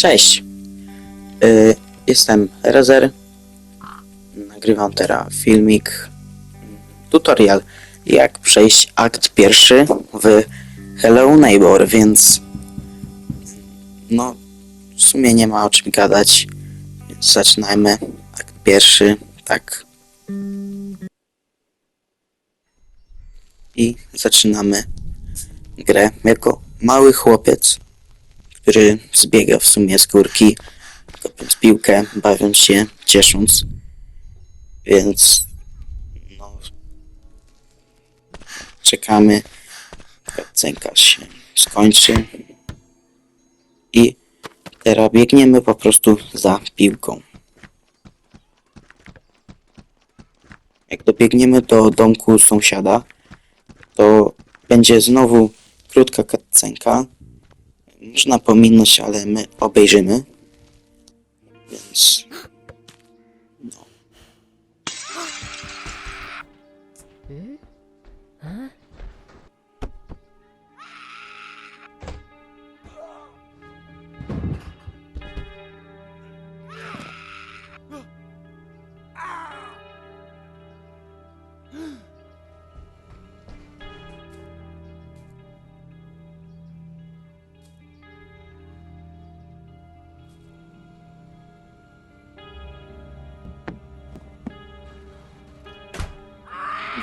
Cześć! Y, jestem Rezer. Nagrywam teraz filmik, tutorial jak przejść akt pierwszy w Hello Neighbor, więc no w sumie nie ma o czym gadać, więc zaczynajmy. Akt pierwszy, tak. I zaczynamy grę jako mały chłopiec który zbiega w sumie z górki, kopiąc piłkę, bawiąc się, ciesząc. Więc no, czekamy, cutscenka się skończy i teraz biegniemy po prostu za piłką. Jak dobiegniemy do domku sąsiada, to będzie znowu krótka cutscenka, można pominąć, ale my obejrzymy. Więc. No.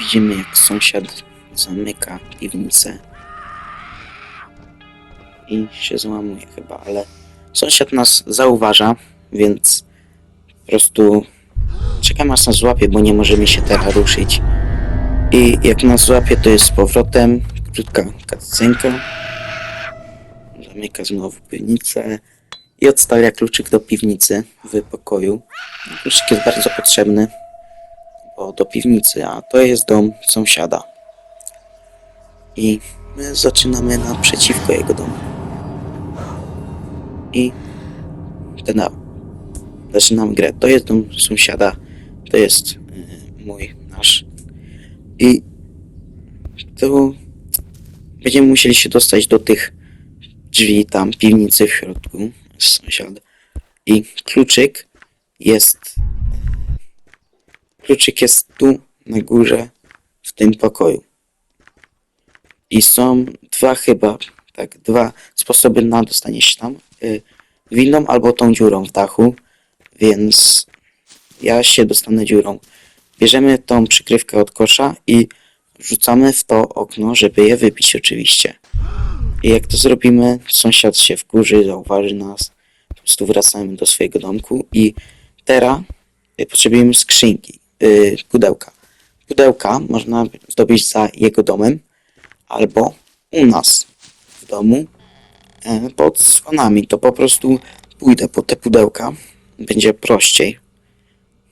Widzimy, jak sąsiad zamyka piwnicę. I się złamuje chyba, ale sąsiad nas zauważa, więc po prostu czekamy aż nas złapie, bo nie możemy się teraz ruszyć. I jak nas złapie, to jest z powrotem krótka cutscenka. Zamyka znowu piwnicę i odstawia kluczyk do piwnicy w pokoju. Kluczyk jest bardzo potrzebny, bo do piwnicy, a to jest dom sąsiada. I my zaczynamy naprzeciwko jego domu. I ten zaczynamy grę. To jest dom sąsiada, to jest y, mój, nasz. I tu będziemy musieli się dostać do tych drzwi, tam piwnicy w środku, sąsiad. I kluczyk jest Kluczyk jest tu na górze w tym pokoju. I są dwa chyba, tak, dwa sposoby na dostanie się tam. Y, windą albo tą dziurą w dachu, więc ja się dostanę dziurą. Bierzemy tą przykrywkę od kosza i rzucamy w to okno, żeby je wybić oczywiście. I jak to zrobimy, sąsiad się wkurzy, zauważy nas, po prostu wracamy do swojego domku i teraz y, potrzebujemy skrzynki y, pudełka. Pudełka można zdobyć za jego domem albo u nas w domu e, pod słonami. To po prostu pójdę po te pudełka. Będzie prościej.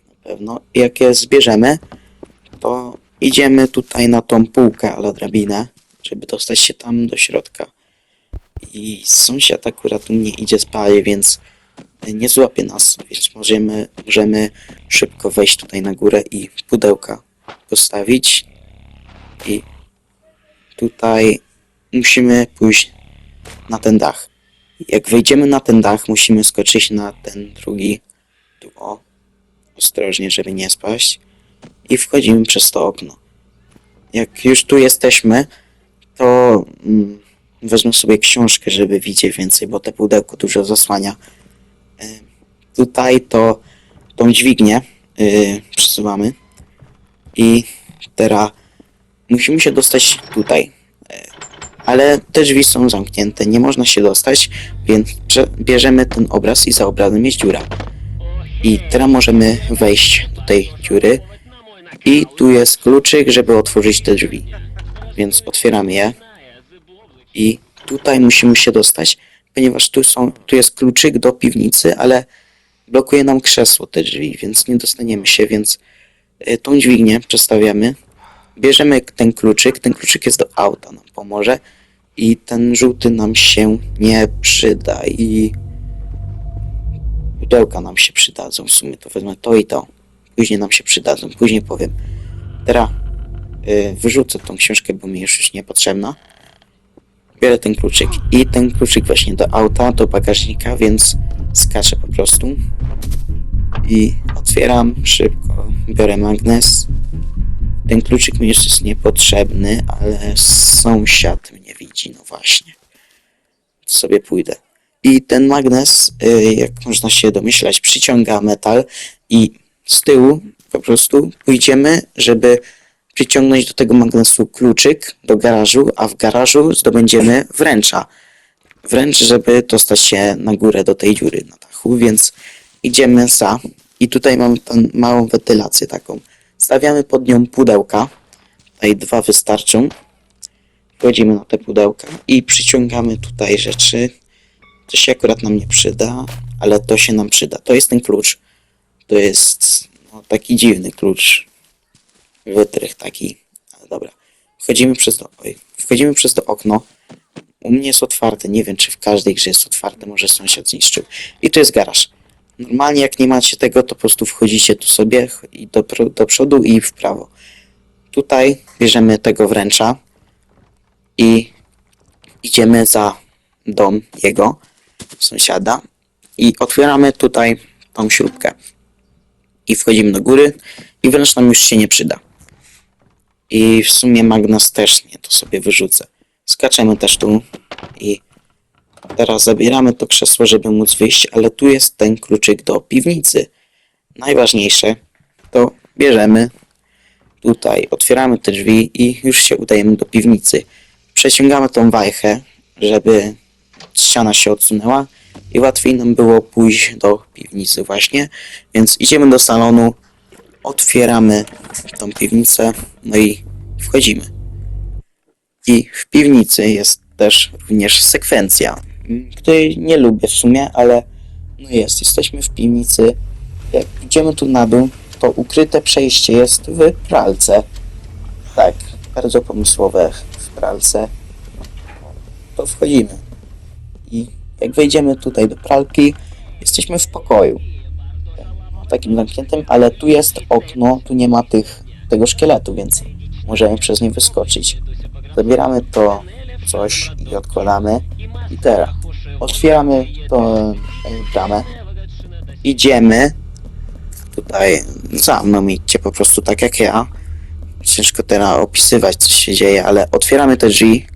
Na pewno. Jak je zbierzemy, to idziemy tutaj na tą półkę, ale drabinę, żeby dostać się tam do środka. I sąsiad akurat u mnie idzie spać, więc nie złapie nas, więc możemy, możemy szybko wejść tutaj na górę i pudełka postawić. I tutaj musimy pójść na ten dach. Jak wejdziemy na ten dach, musimy skoczyć na ten drugi. Tu ostrożnie, żeby nie spaść. I wchodzimy przez to okno. Jak już tu jesteśmy, to mm, wezmę sobie książkę, żeby widzieć więcej, bo te pudełko dużo zasłania. Tutaj to tą dźwignię yy, przesuwamy i teraz musimy się dostać tutaj. Yy, ale te drzwi są zamknięte, nie można się dostać, więc bierzemy ten obraz i za obrazem jest dziura. I teraz możemy wejść do tej dziury i tu jest kluczyk, żeby otworzyć te drzwi. Więc otwieramy je i tutaj musimy się dostać, ponieważ tu, są, tu jest kluczyk do piwnicy, ale blokuje nam krzesło te drzwi, więc nie dostaniemy się, więc y, tą dźwignię przestawiamy, bierzemy ten kluczyk, ten kluczyk jest do auta, nam pomoże i ten żółty nam się nie przyda i pudełka nam się przydadzą, w sumie to wezmę to i to, później nam się przydadzą, później powiem. Teraz y, wyrzucę tą książkę, bo mi już już niepotrzebna. Biorę ten kluczyk i ten kluczyk właśnie do auta, do bagażnika, więc skaczę po prostu i otwieram szybko, biorę magnes. Ten kluczyk mi już jest niepotrzebny, ale sąsiad mnie widzi, no właśnie. To sobie pójdę. I ten magnes, y, jak można się domyślać, przyciąga metal i z tyłu po prostu pójdziemy, żeby przyciągnąć do tego magnesu kluczyk do garażu, a w garażu zdobędziemy wręcza. Wręcz, żeby dostać się na górę do tej dziury na dachu, więc idziemy za i tutaj mam tę małą wentylację taką. Stawiamy pod nią pudełka. Tutaj dwa wystarczą. Wchodzimy na te pudełka i przyciągamy tutaj rzeczy. To się akurat nam nie przyda, ale to się nam przyda. To jest ten klucz. To jest no, taki dziwny klucz. Wytrych taki. Ale dobra. Wchodzimy przez to. Oj. Wchodzimy przez to okno. U mnie jest otwarte. Nie wiem, czy w każdej grze jest otwarte. Może sąsiad zniszczył. I to jest garaż. Normalnie jak nie macie tego, to po prostu wchodzicie tu sobie i do, do przodu i w prawo. Tutaj bierzemy tego wręcza i idziemy za dom jego sąsiada i otwieramy tutaj tą śrubkę i wchodzimy do góry i wręcz nam już się nie przyda. I w sumie magnes też nie, to sobie wyrzucę. Skaczemy też tu i teraz zabieramy to krzesło, żeby móc wyjść, ale tu jest ten kluczyk do piwnicy. Najważniejsze to bierzemy tutaj, otwieramy te drzwi i już się udajemy do piwnicy. Przeciągamy tą wajchę, żeby ściana się odsunęła i łatwiej nam było pójść do piwnicy właśnie. Więc idziemy do salonu, otwieramy tą piwnicę, no i wchodzimy. I w piwnicy jest też również sekwencja, m, której nie lubię w sumie, ale no jest. Jesteśmy w piwnicy. Jak idziemy tu na dół, to ukryte przejście jest w pralce. Tak, bardzo pomysłowe w pralce. To wchodzimy. I jak wejdziemy tutaj do pralki, jesteśmy w pokoju. Takim zamkniętym, ale tu jest okno, tu nie ma tych, tego szkieletu, więc możemy przez nie wyskoczyć. Zabieramy to coś i odkładamy. I teraz otwieramy tą e, bramę. Idziemy. Tutaj za mną idźcie po prostu tak jak ja. Ciężko teraz opisywać co się dzieje, ale otwieramy te drzwi.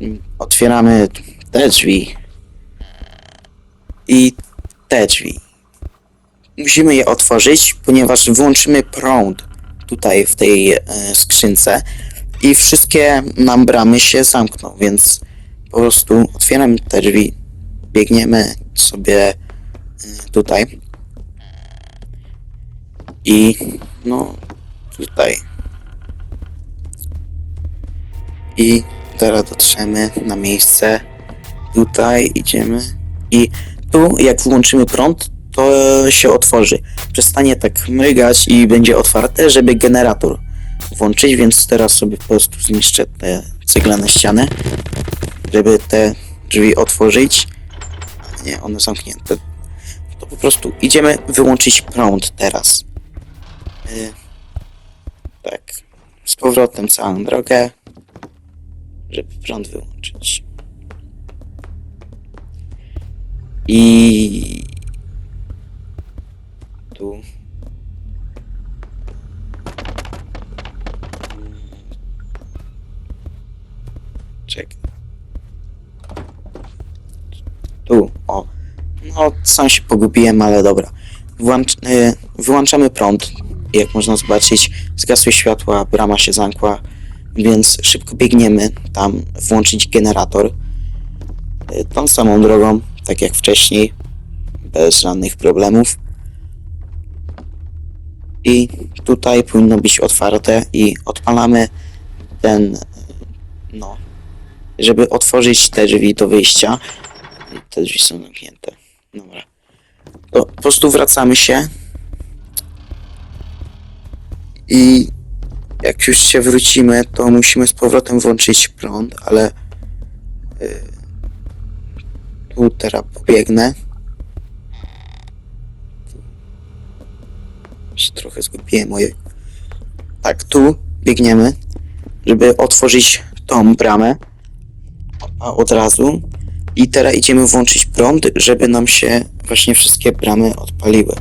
Mm, Otwieramy te drzwi. I te drzwi. Musimy je otworzyć, ponieważ włączymy prąd tutaj w tej e, skrzynce i wszystkie nam bramy się zamkną, więc po prostu otwieramy te drzwi, biegniemy sobie e, tutaj. I no tutaj. I teraz dotrzemy na miejsce. Tutaj idziemy. I tu jak włączymy prąd to się otworzy. Przestanie tak mrygać i będzie otwarte żeby generator włączyć, więc teraz sobie po prostu zniszczę te ceglane ściany, żeby te drzwi otworzyć. Nie, one zamknięte. To po prostu idziemy wyłączyć prąd teraz. Y, tak, z powrotem całą drogę, żeby prąd wyłączyć. I tu Czekaj. Tu, o. No, sam się pogubiłem, ale dobra. Włącz, y, wyłączamy prąd. Jak można zobaczyć, zgasły światła, brama się zamkła, więc szybko biegniemy tam włączyć generator. Y, tą samą drogą, tak jak wcześniej, bez żadnych problemów. I tutaj powinno być otwarte i odpalamy ten, no, żeby otworzyć te drzwi do wyjścia. Te drzwi są zamknięte. Dobra. To po prostu wracamy się. I jak już się wrócimy, to musimy z powrotem włączyć prąd, ale y, tu teraz pobiegnę. Się trochę zgubiłem moje. Tak, tu biegniemy, żeby otworzyć tą bramę a od razu I teraz idziemy włączyć prąd, żeby nam się właśnie wszystkie bramy odpaliły.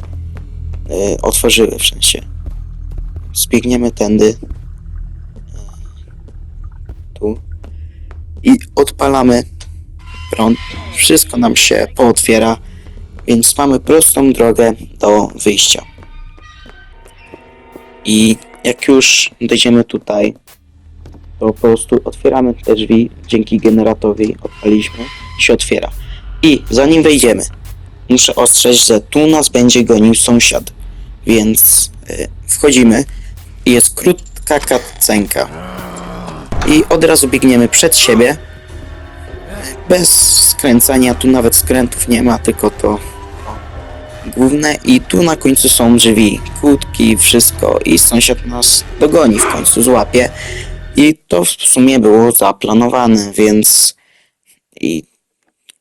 E, otworzyły w sensie. Zbiegniemy tędy. E, tu. I odpalamy prąd. Wszystko nam się pootwiera, więc mamy prostą drogę do wyjścia. I jak już dojdziemy tutaj, to po prostu otwieramy te drzwi, dzięki generatorowi odpaliśmy, się otwiera. I zanim wejdziemy, muszę ostrzec, że tu nas będzie gonił sąsiad, więc y, wchodzimy i jest krótka katcenka. I od razu biegniemy przed siebie, bez skręcania, tu nawet skrętów nie ma, tylko to główne. I tu na końcu są drzwi, kłódki, wszystko. I sąsiad nas dogoni w końcu, złapie i to w sumie było zaplanowane, więc i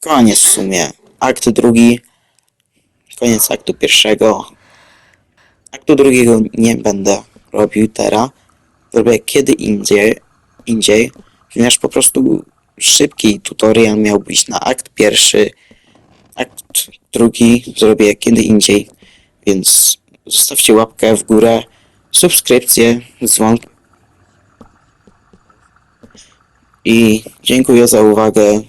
koniec w sumie. Akt drugi, koniec aktu pierwszego. Aktu drugiego nie będę robił teraz, zrobię kiedy indziej, indziej, ponieważ po prostu szybki tutorial miał być na akt pierwszy, akt drugi zrobię kiedy indziej, więc zostawcie łapkę w górę, subskrypcję, dzwon i dziękuję za uwagę.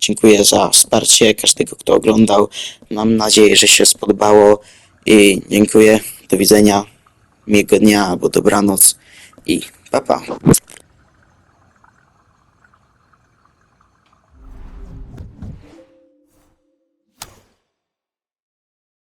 Dziękuję za wsparcie każdego, kto oglądał. Mam nadzieję, że się spodobało i dziękuję. Do widzenia. Miłego dnia albo dobranoc i pa pa.